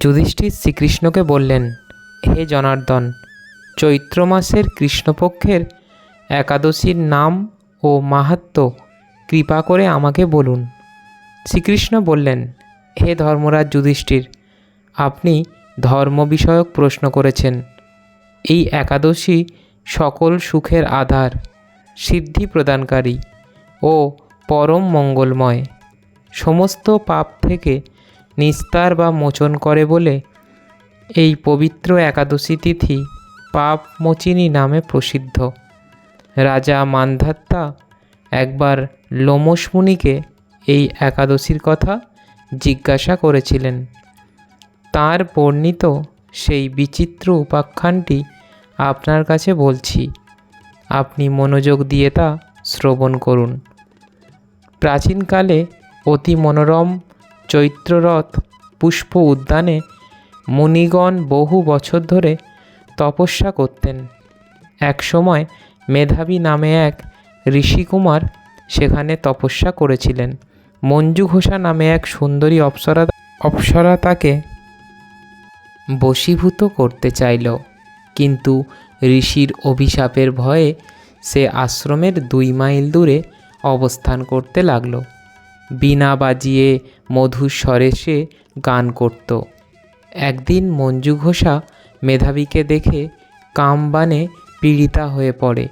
যুধিষ্ঠির শ্রীকৃষ্ণকে বললেন, হে জনার্দন, চৈত্র মাসের কৃষ্ণপক্ষের একাদশীর নাম ও মাহাত্ম্য কৃপা করে আমাকে বলুন। শ্রীকৃষ্ণ বললেন, হে ধর্মরাজ যুধিষ্ঠির, আপনি ধর্ম বিষয়ক প্রশ্ন করেছেন। এই একাদশী সকল সুখের আধার, সিদ্ধি প্রদানকারী ও পরম মঙ্গলময়। সমস্ত পাপ থেকে নিস্তার বা মোচন করে বলে, এই পবিত্র একাদশী তিথি পাপ মোচিনী নামে প্রসিদ্ধ। রাজা মান্ধাত্তা একবার লোমস মুনিকে এই একাদশীর কথা জিজ্ঞাসা করেছিলেন। তার বর্ণিত সেই বিচিত্র উপাখ্যানটি আপনার কাছে বলছি। আপনি মনোযোগ দিয়ে তা শ্রবণ করুন। প্রাচীনকালে অতি মনোরম চৈত্ররথ পুষ্প উদ্যানে মুনিগণ বহু বছর ধরে তপস্যা করতেন। একসময় মেধাবী নামে এক ঋষিকুমার সেখানে তপস্যা করেছিলেন। মঞ্জু ঘোষা নামে এক সুন্দরী অপ্সরা অপ্সরা তাকে বশীভূত করতে চাইল। কিন্তু ঋষির অভিশাপের ভয়ে সে আশ্রমের দুই মাইল দূরে অবস্থান করতে লাগল। বীণা বাজিয়ে মধুর স্বরে সে গান করত। একদিন মঞ্জু ঘোষা মেধাবীকে দেখে কামবানে পীড়িতা হয়ে পড়ে।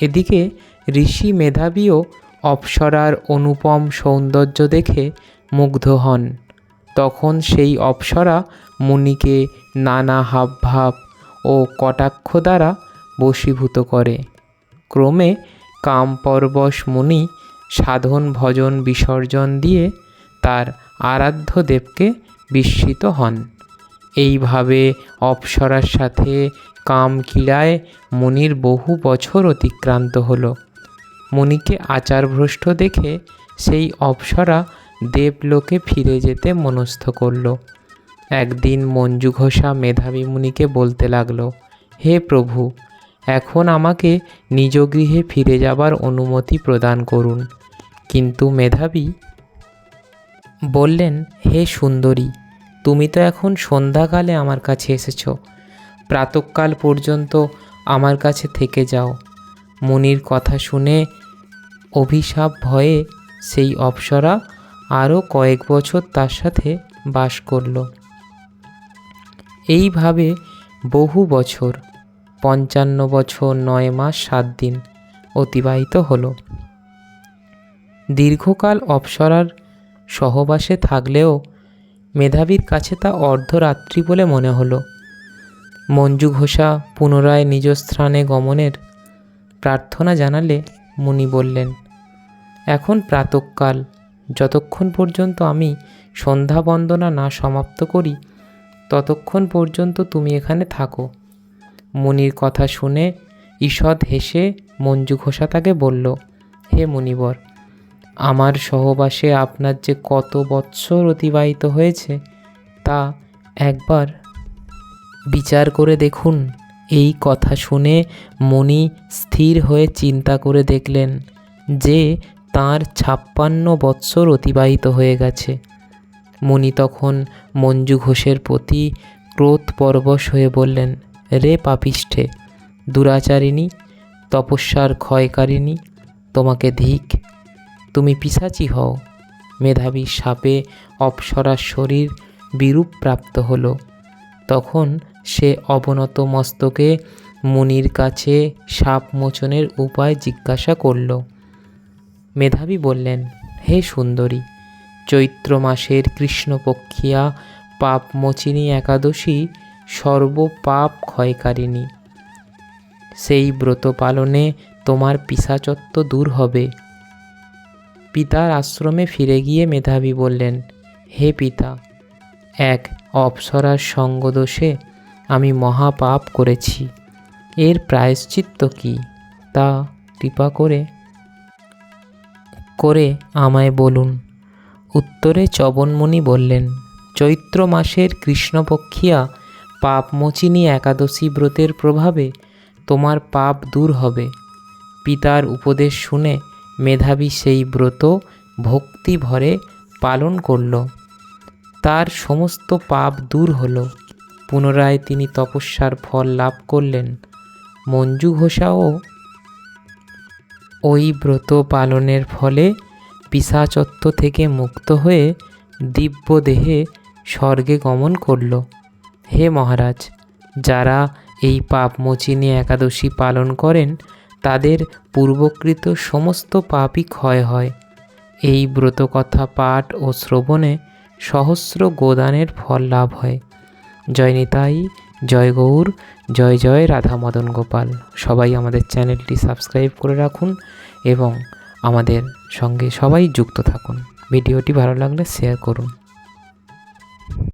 এদিকে ঋষি মেধাবীও অপ্সরার অনুপম সৌন্দর্য দেখে মুগ্ধ হন। তখন সেই অপ্সরা মুনিকে নানা হাবভাব ও কটাক্ষ দ্বারা বশীভূত করে। ক্রমে কামপরবশ মুনি সাধন, ভজন, বিসর্জন দিয়ে তার আরাধ্য দেবকে বিস্মিত হন। এইভাবে অপ্সরার সাথে কামকিলায় মুনির বহু বছর অতিক্রান্ত হলো। মুনিকে আচারভ্রষ্ট দেখে সেই অপ্সরা দেবলোকে ফিরে যেতে মনস্থ করল। একদিন মঞ্জু ঘোষা মেধাবী মুনিকে বলতে লাগল, হে প্রভু, এখন আমাকে নিজ গৃহে ফিরে যাবার অনুমতি প্রদান করুন। কিন্তু মেধাবী? বললেন, হে সুন্দরী, তুমি তো এখন সন্ধ্যাকালে আমার কাছে এসেছ। প্রাতকাল পর্যন্ত আমার কাছে থেকে যাও। মুনির কথা শুনে অভিশাপ ভয়ে সেই অপ্সরা আরও কয়েক বছর তার সাথে বাস করল। এইভাবে বহু বছর, পঞ্চান্ন বছর, নয় মাস, সাত দিন অতিবাহিত হলো। দীর্ঘকাল অপ্সরার সহবাসে থাকলেও মেধাবীর কাছে তা অর্ধরাত্রি বলে মনে হলো। মঞ্জু ঘোষা পুনরায় নিজ স্থানে গমনের প্রার্থনা জানালে মুনি বললেন, এখন প্রাতকাল, যতক্ষণ পর্যন্ত আমি সন্ধ্যা বন্দনা না সমাপ্ত করি, ততক্ষণ পর্যন্ত তুমি এখানে থাকো। মুনির কথা শুনে ঈষৎ হেসে মঞ্জু ঘোষা তাকে বলল, হে মুনিবর আমার সহবাসে আপনার যে কত বৎসর অতিবাহিত হয়েছে, তা একবার বিচার করে দেখুন। এই কথা শুনে মণি স্থির হয়ে চিন্তা করে দেখলেন যে তার ছাপ্পান্ন বৎসর অতিবাহিত হয়ে গেছে। মুনি তখন মঞ্জু ঘোষের প্রতি ক্রোধ পরবশ হয়ে বললেন, রে পাপিষ্ঠে, দুরাচারিণী, তপস্যার ক্ষয়কারিণী, তোমাকে ধিক তুমি পিসাচি হও। মেধাবী সাপে অপ্সরার শরীর বিরূপ প্রাপ্ত হলো। তখন সে অবনত মস্তকে মুনির কাছে সাপ মোচনের উপায় জিজ্ঞাসা করল। মেধাবী বললেন, হে সুন্দরী, চৈত্র মাসের কৃষ্ণপক্ষিয়া পাপমোচিনী একাদশী সর্বপাপ ক্ষয়কারিণী। সেই ব্রত পালনে তোমার পিসাচত্ব দূর হবে। পিতার আশ্রমে ফিরে গিয়ে মেধাবী বললেন, হে পিতা, এক অপ্সরার সঙ্গদোষে আমি মহাপাপ করেছি। এর প্রায়শ্চিত্ত কি? তা কৃপা করে করে আমায় বলুন। উত্তরে চবনমণি বললেন, চৈত্র মাসের কৃষ্ণপক্ষিয়া পাপমোচিনী একাদশী ব্রতের প্রভাবে তোমার পাপ দূর হবে। পিতার উপদেশ শুনে মেধাবী সেই ব্রত ভক্তি ভরে পালন করল। তার সমস্ত পাপ দূর হলো। পুনরায় তিনি তপস্যার ফল লাভ করলেন। মঞ্জু ঘোষাও ওই ব্রত পালনের ফলে পিসাচত্ব থেকে মুক্ত হয়ে দিব্য দেহে স্বর্গে গমন করল। হে মহারাজ, যারা এই পাপ পাপমোচিনী একাদশী পালন করেন তাদের পূর্বকৃত সমস্ত পাপই ক্ষয় হয়। এই ব্রতকথা পাঠ ও শ্রবণে সহস্র গোদানের ফল লাভ হয়। জয় নিতাই, জয় গৌর, জয় জয় রাধা মদন গোপাল। সবাই আমাদের চ্যানেলটি সাবস্ক্রাইব করে রাখুন এবং আমাদের সঙ্গে সবাই যুক্ত থাকুন। ভিডিওটি ভালো লাগলে শেয়ার করুন।